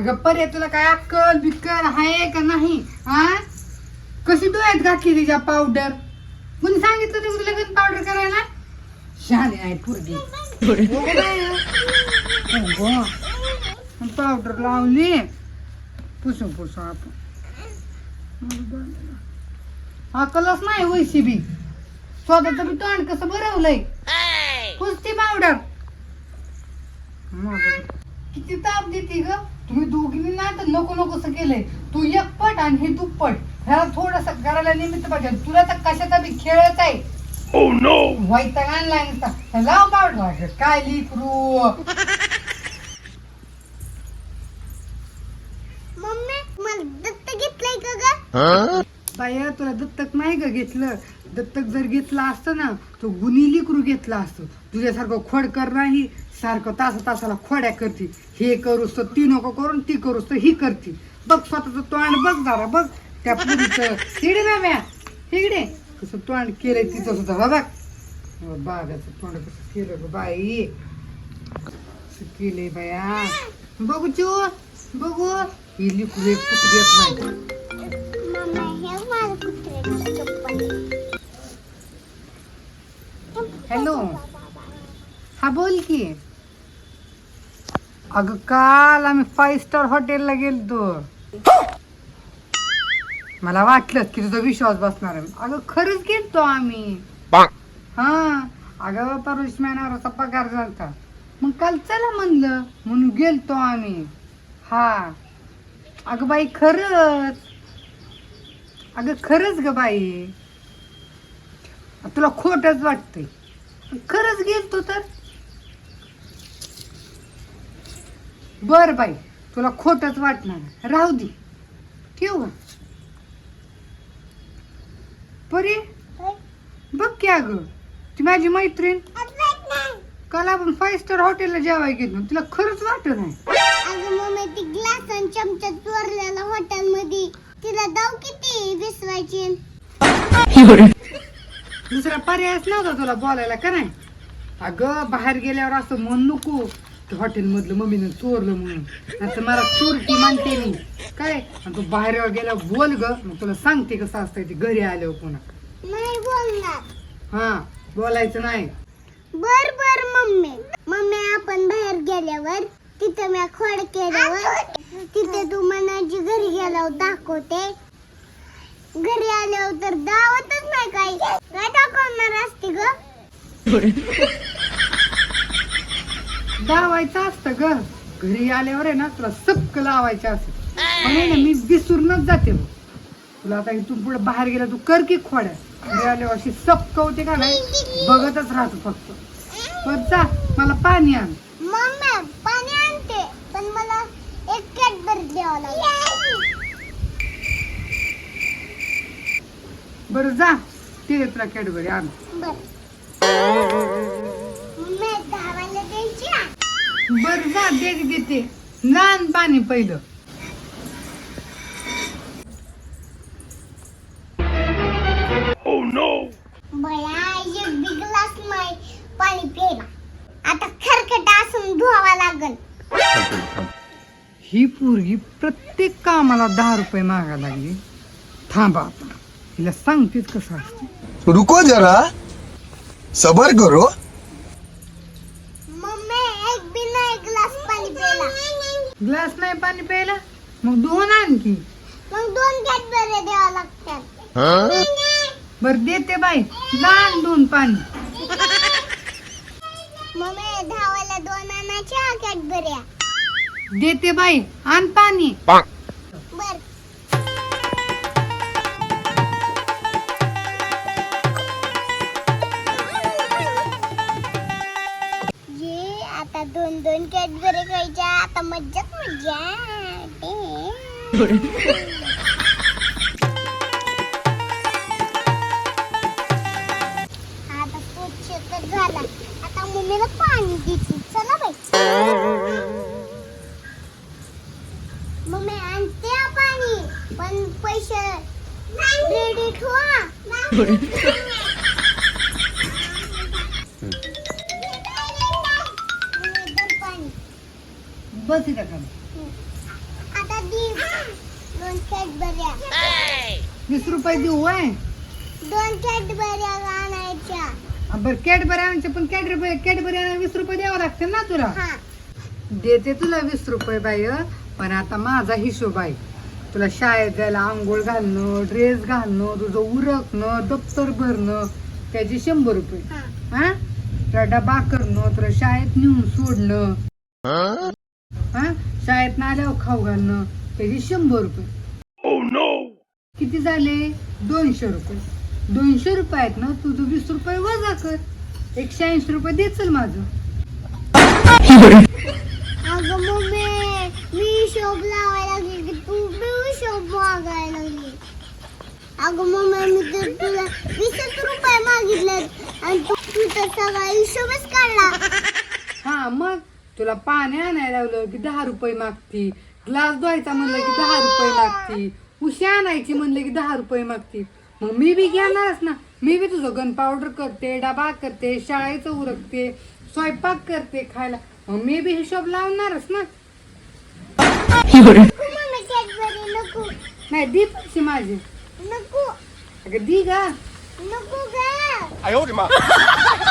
अगं पर्या तुला काय अक्कल बिक्कल आहे का नाही हा कशी डोळ्यात घातली तिच्या पावडर कोणी सांगितलं तुला लगेच पावडर करायला? शहाणे आहे पुरगी. पावडर लावली. पुसू पुसू आपण. अकलच नाही वैशी बी स्वतःच बी तोंड कसं भरवलंय पुसती पावडर किती ताप देते ग. तुम्ही दोघींनी ना तर नको नकोस केलंय. तू एकपट आणि हे दुप्पट. ह्याला थोडस करायला निमित्त पाहिजे. तुला तर कशाचा बी खेळच आहे. वैताग आणलाय नुसता. लाव पावडर काय लिकरू मम्मी मला दत्त घेतलंय का ग? बाया तुला दत्तक नाही ग घेतलं. दत्तक जर घेतला असतं ना तो गुन्ही लिकरू घेतला असतो. तुझ्यासारखं खोडकर नाही. सारखं तासा तासाला खोड्या करते. हे करूस तर ती नको करून ती करूस तर ही करते. बघ स्वतःच तोंड बघ जरा बघ त्या पुरीचं. इकडे ना म्या इकडे कसं तोंड केलंय तिचं सुद्धा बघ. बागाचं तोंड कसं केलं ग बाई. केलंय बाया. बघू चू बघू. ही लिकरू एक देत नाही. हॅलो. हा बोल की. अगं काल आम्ही फाईव्ह स्टार हॉटेलला गेलतो. मला वाटलं की तुझा विश्वास बसणार आहे. अगं खरंच गेलतो आम्ही. हा. अगं परवेश मॅनावरचा पगार झालता. मग काल चला म्हणलं म्हणून गेलतो आम्ही. हा. अगं बाई खरंच. अगं खरंच ग बाई. तुला खोटच वाटतंय. खरंच गेलतो तर? बर बाई तुला खोटच वाटणार. राहू दे. ठेव परी बघ की अगं ती माझी मैत्रीण. काल आपण फाईव्ह स्टार हॉटेलला जेवाय गेलो तिला खरंच वाटत नाही. अगं मम्मी ती ग्लास आणि चमचा चोरलेला हॉटेल मध्ये तिला दाव किती विसवायची? दुसरा पर्यायच नव्हता तुला बोलायला का नाही? अगं बाहेर गेल्यावर असं म्हण नको. हॉटेल मधलं मम्मीनं चोरलं म्हणून. आता मला चोरटी मानते मी. काय? आणि तू बाहेर गेल्यावर बोल ग. मग तुला सांगते कसं असतंय ते घरी आल्यावर पुन्हा. नाही बोलणार. हा बोलायचं नाही. बर बर मम्मी. मम्मी आपण बाहेर गेल्यावर तिथं मी खोड केल्यावर तिथे तू मनाची घरी गेल्यावर दाखवते. घरी आल्यावर तर दावतच नाही काही. काय दाखवणार असते ग? लावायचं असतं ग. घरी आल्यावर आहे ना तुला सबक लावायचं असत पण आहे ना मी विसरूनच जाते बघ. तुला आता इथून पुढे बाहेर गेला तू कर की खोड्या. घरी आल्यावर अशी सबक होते का नाही बघतच राहतो फक्त. पण जा मला पाणी आण. मम्मी पाणी आणते पण मला एक कॅडबरी द्यावं लागेल. बरं जा. ते तुला कॅडबरी आण. बर. बरं जा दे देते. लहान पाणी पहिलं. बया एक बी ग्लास नाही पाणी प्यायला. आता खरकट असून धुवावा लागल. ही पोरगी प्रत्येक कामाला दहा रुपये मागायला लागली. थांबा आता. हिला सांगतेच कसं असतं. रुको जरा. सबर करो मम्मी एक बी नाही ग्लास पाणी प्यायला ग्लास नाही पाणी प्यायला? मग दोन आणखी मग दोन द्यावा लागतात. बर देते बाई. लहान दोन पाणी. मम्मी धावायला दोन आणायच्या कॅडबऱ्या देते बाई. आण पाणी. दोन दोन कॅडबरी खायच्या आता मज्जाच मज्जा. आता स्वच्छ तर झाला. आता मम्मीला पाणी देते. चला बाई. मम्मी आणते पाणी. पण पैसे रेडी ठेवा. बस इथं खाली. कॅडबऱ्या वीस रुपये देऊ वय दोन कॅडबऱ्या आणायच्या. बरं कॅडबरी आणायचे पण कॅडबरी आणायला वीस रुपये द्यावं लागते ना तुला? हा. देते तुला वीस रुपये बाई हं. पण आता माझा हिशोब आहे. तुला शाळेत जायला आंघोळ घालणं ड्रेस घालणं तुझं उरकणं दप्तर भरणं त्याचे शंभर रुपये. हा. तुला डबा करणं तुला शाळेत नेऊन सोडणं. शाळेत नाल्यावर खाऊ घालणं त्याचे शंभर रुपये. किती झाले? दोनशे रुपये. दोनशे रुपये आहेत ना तुझं वीस रुपये वजा कर. एकशे ऐंशी रुपये दे चल माझं. अगं मम्मी मी हिशोब लावायला लागली की तू मागायला अगं मम्मी मी तर तुला वीसच रुपये मागितलेत. आणि तू तू सगळा हिशोबच काढला. हा मग? तुला पाणी आणायला लावलं की दहा रुपये मागती ग्लास धुवायचा म्हणलं की दहा रुपये मागती उशी आणायची म्हणलं की दहा रुपये मागती मग मी बी घेणारच ना मी बी तुझं गन पावडर करते डबा करते शाळेचं उरकते स्वयंपाक करते खायला मग मी बी हिशोब लावणारच ना नको मम्मी कॅडबरी नको नाही दे पैसे माझे नको अगं दी गा नको ग 哎呦我的妈！